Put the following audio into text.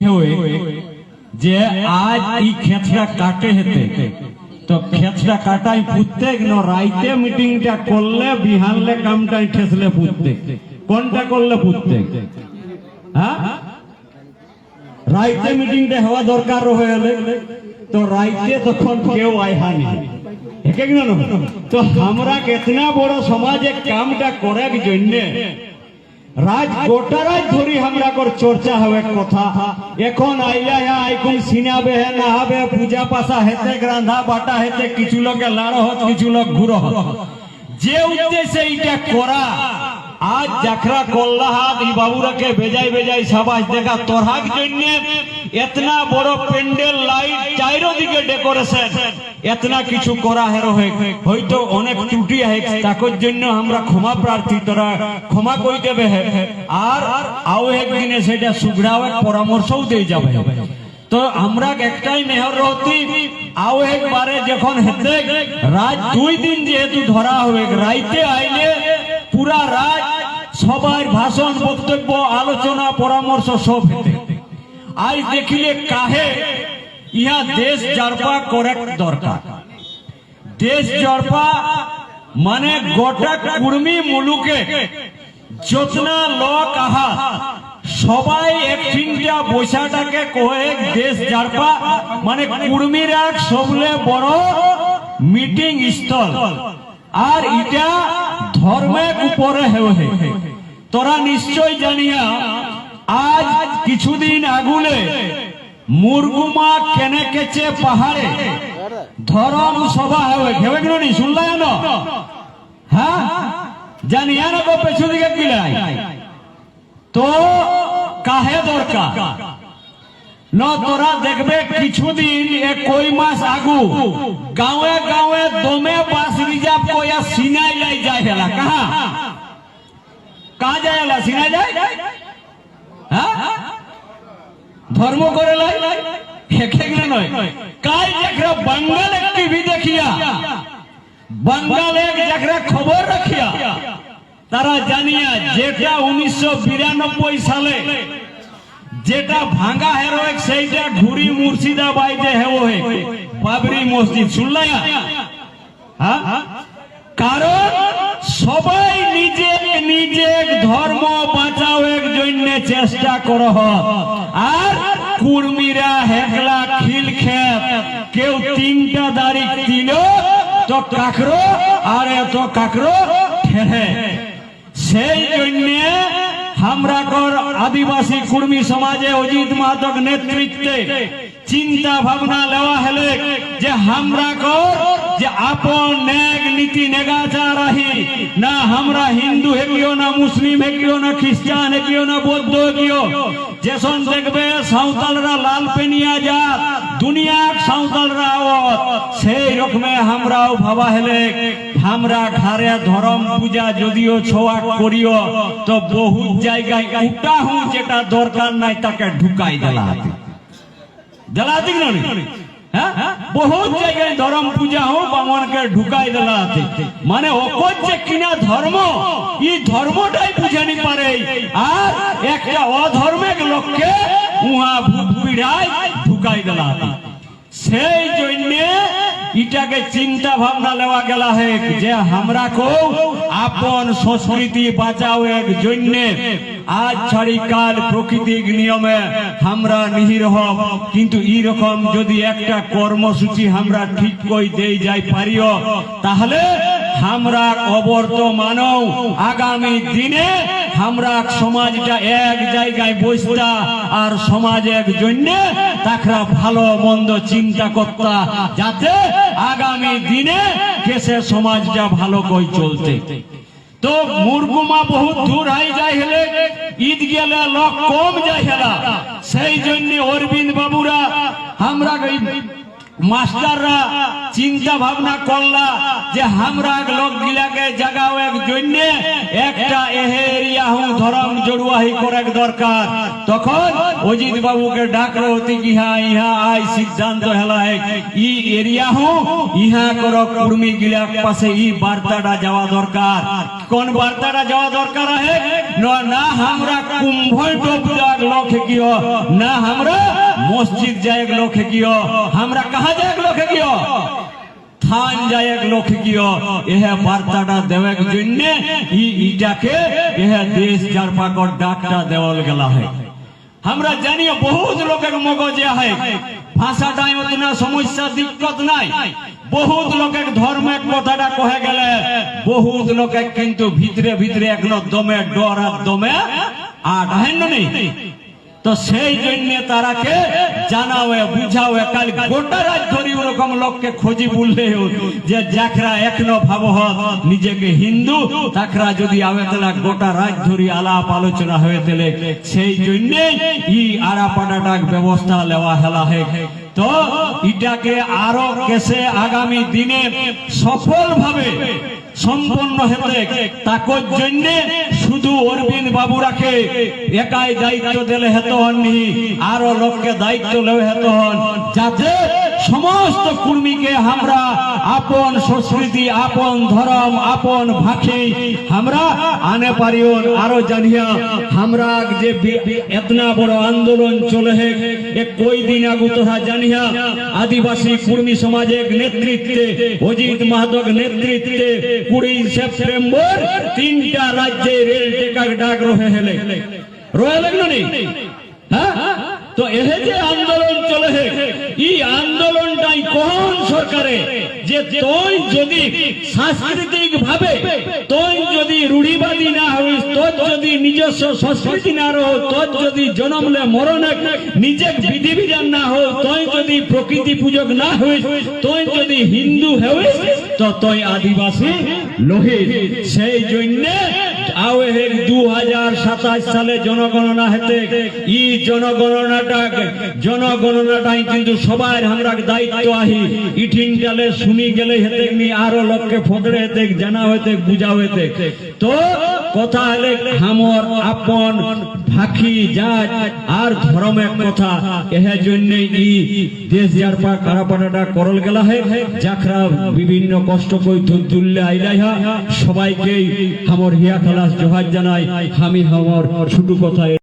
যে আজ এই ক্ষেতটা কাটে হেতে। তো ক্ষেতটা কাটাই প্রত্যেক রাইতে মিটিংটা করলে বিহানলে কামটাই ঠেসলে প্রত্যেক কোনটা করলে প্রত্যেক হ্যাঁ? রাইতে মিটিংটা হওয়া দরকার হয়ে তো রাইতে তখন কেউ আইহানি তো আমরা কেতনা বড় সমাজে কামটা করার জন্যে রাজ, গোটা রাজ ধরি আমরা কর চর্চা হবে কথা। এখন আইলা হ্যাঁ আইকুন সিনাবে হে, নাহাবে পূজা পাশা হেতে রান্ধা বাটা হেতে কিছু লোকে লাড়ো হত, কিছু লোক ঘুরো যে উদ্দেশ্যে এইটা করা, আজ যাখরা করলা হাত এই বাবুরাকে বেজাই বেজাই সাবাস দেখা, তোরহাক জন্য এতনা বড় প্যান্ডেল, লাইট, চাইরোদিকে ডেকোরেশন। এতনা কিছু করা হেরো হয়ে হয়তো অনেক ত্রুটি আছে তাকর জন্য আমরা ক্ষমা প্রার্থী তোরা। ক্ষমা কই দেবে হে। আর আও একদিনে সেটা সুগ্রাও এক পরামর্শও দিয়ে যাবে তো আমরা একটাই মেহর রহতি। আও একবারে যখন হেতে রাত দুই দিন যেহেতু ধরা হবে, রাইতে আইলে পুরা রাত সবার ভাষণ, বক্তব্য, আলোচনা, পরামর্শ সব হেতে। আজ দেখিলে কাহে ইহা দেশ জারপা করে দরকার। দেশ জরপা মানে গোটা কুর্মি মুলুকে যতনা লোক আহা। সবাই একঠিনটা বৈশাটাকে কয়ে দেশ জারপা মানে কুর্মির এক সবলে বড় মিটিং স্থল। আর এটা ধর্মের উপরে হেউ তোরা নিশ্চয় জানিয়া, আজ কিছুদিন আগুলে মুরগুমা কেনে কেচে পাহাড়ে? ধরম সভা হবে ভেবে গেল নি? শুনলাই না হ্যাঁ? জানিয়া না গো পেছু দিকে গিলাই তো কাহে দরকার? ন, তোরা দেখবে কিছুদিন এ কই মাস আগু। গাঁয়ে গাঁয়ে দমে বাস রিজার্ভ কইয়া সিনাই লাই যায় হেলা। কাহা? কাহা যায় সিনাই যায়? হ্যাঁ ধর্ম করে বাঙ্গাল টিভি দেখিয়া খবর রাখিয়া, তারা জানিয়া, যেটা উনিশশো বিরানব্বই সালে, যেটা ভাঙ্গা হেরোয়েক সেইটা ঘুরি মুর্শিদাবাদে বাবরি মসজিদ। শুনলাই কারণ সবাই নিজে নিজে ধর্ম জন্য চেষ্টা করহ আর কুর্মীরা হেকলা খিল খেপ। কেউ তিনটা দাড়ি দিল তো কাকরো, আর এত কাকরো ঠেলে সেই জন্য আমরা কর আদিবাসী কুর্মী সমাজে অজিত মাদক নেতৃত্বে চিন্তা ভাবনা লেওয়া হলে যে আমরা কর যে আপন নেগ নীতি নেগাচা রাহি না আমরা হিন্দু হেকিও না মুসলিম হেকিও না খ্রিস্টান হেকিও না বৌদ্ধ হেকিও যেসন দেখবে সাঁওতালরা লাল পেনিয়া যা দুনিয়া সাঁওতালরা আওয়াত সেই রকমে আমরাও ভাবা হেলে আমরা ঘরে ধরম পূজা যদিও ছোয়া করিও, তো বহু জায়গায় উল্টা হুঁ যেটা দরকার নাই তাকে ঢুকাই দেলা ঢুকাই দেলা হাতে মানে অকর যে কিনা ধর্ম এই ধর্মটাই বুঝানি পারে আর একটা অধর্মের লোককে উহা ভূত পিড়ায় ঢুকাই দেলা সেই জন্যে ইটাকে চিন্তা ভাবনা লেওয়া গেলা যে আমরা কো আপন সংস্কৃতি বাঁচাও এক জন্যে। আজ ছাড়ি কাল প্রকৃতিক নিয়মে আমরা নিহির হব কিন্তু এই রকম যদি একটা কর্মসূচি আমরা ঠিক কই দেই যাই পারিও, তাহলে আমরা অবর্তমানও আগামী দিনে আমরা সমাজটা এক জায়গায় বসতা আর সমাজের জন্য তাকরা ভালো মন্দ চিন্তা করতা, যাতে আগামী দিনে কেসে সমাজটা ভালো কই চলতে। তো মুরগুমা বহুত দূর হয়ে যাই হেলে, ঈদ গেলে লোক কম যাই হেলা। সেই জন্য অরবিন্দ বাবুরা, আমরা মাস্টাররা চিন্তা ভাবনা করলা যে আমরা লোক গিলাকে জাগাও এক জন্য, একটা এহে এরিয়া হুম ধরম জড়ুয়াহি করে দরকার। তখন অজিত বাবুকে ডাকলো, অতি ইহা ইহা আই সিদ্ধান্ত হেলা ই এরিয়া হুম ইহা কর কর্মী গিলাক পাশে ই বার্তাটা যাওয়া দরকার। কোন বার্তাটা যাওয়া দরকার আহে? না আমরা কুম্ভ টপ লোক কি না আমরা মসজিদ যায় এক লোক কিও আমরা কাহা যায় এক লোক কিও থান যায় এক লোক কিও এহে বার্তাটা দেওয়ার জন্য, ই ইটাকে, এহে দেশ যার পাকর ডাকটা দেওয়াল গেলা হয়। আমরা জানি বহুত লোকের মগজে হয় ভাষাটাই ওদিনা সমস্যা দিক্কত নাই। বহুত লোকের ধর্ম এক কথাটা কহে গেলে, বহুত লোকের কিন্তু ভিতরে ভিতরে একলো দমে ডর আর দমে, আট হেন নেই। তো সেই জন্য তারাকে জানাওয়ে বুঝাওয়ে কাল গোটা রাত ধরি ওরকম লোককে খোঁজি বললে যে যাকরা এখনও ভাবহ, নিজেকে হিন্দু, তাকরা যদি আবে তেলা গোটা রাত ধরি আলাপ আলোচনা হয়ে তেলে, সেই জন্য ই আড়াপাড়াটা ব্যবস্থা লেওয়া হেলা হে। তো এটাকে আরও কেসে আগামী দিনে সফল ভাবে সম্পন্ন হতে তাকর জন্য শুধু অরবিন্দ বাবুরাকে একাই দায়িত্ব দিলে হেত হননি, আরও লোককে দায়িত্ব লেও হেত হন। যাতে সমস্ত কুর্মীকে আমরা আপন সংস্কৃতি, আপন ধর্ম, আপন ভাষী আমরা আনে পারিও আরও জানিয়া আমরা যে এতনা বড় আন্দোলন চলে হে কই দিন আগু তোরা জানিয়া আদিবাসী কুর্মী সমাজের নেতৃত্বে, অজিত মাহাতক নেতৃত্বে কুড়ি সেপ্টেম্বর তিনটা রাজ্যে রেল টেকার ডাক রহে হেলে। রয়ে লাগল নেই হ্যাঁ? তো এহে যে আন্দোলন চলে হে, ই সরকারে যে তুই যদি সাংস্কৃতিক ভাবে, তুই যদি রূঢ়িবাদী না হইস, তোর যদি নিজস্ব সংস্কৃতি না রহ, তোর যদি জনমলে মরণে নিজে বিধি বিধান না হো তুই যদি প্রকৃতি পূজক না হইস, তুই যদি হিন্দু হইস, তো তুই আদিবাসী লোহিত। সেই জন্যে আও দু হাজার সাতাশ সালে জনগণনা হেতে, ই জনগণনাটা জনগণনাটাই কিন্তু আমরা দায়িত্ব আহি। ইঠিন গেলে শুনি গেলে হেতে আরও লোককে ফদরে হেতে, জানা হইতে, বুঝা হইতে। তো কথা হলে হামর আপন ভাখি জাত আর ধর্মের কথা। এহে জন্য ই দেশ করল গেলা হে। যাকরা বিভিন্ন কষ্ট কই তুললে আইলাই হা সবাইকে হামর হিয়া খালাস জোহার জানাই হামি হওয়ার ছোট কথা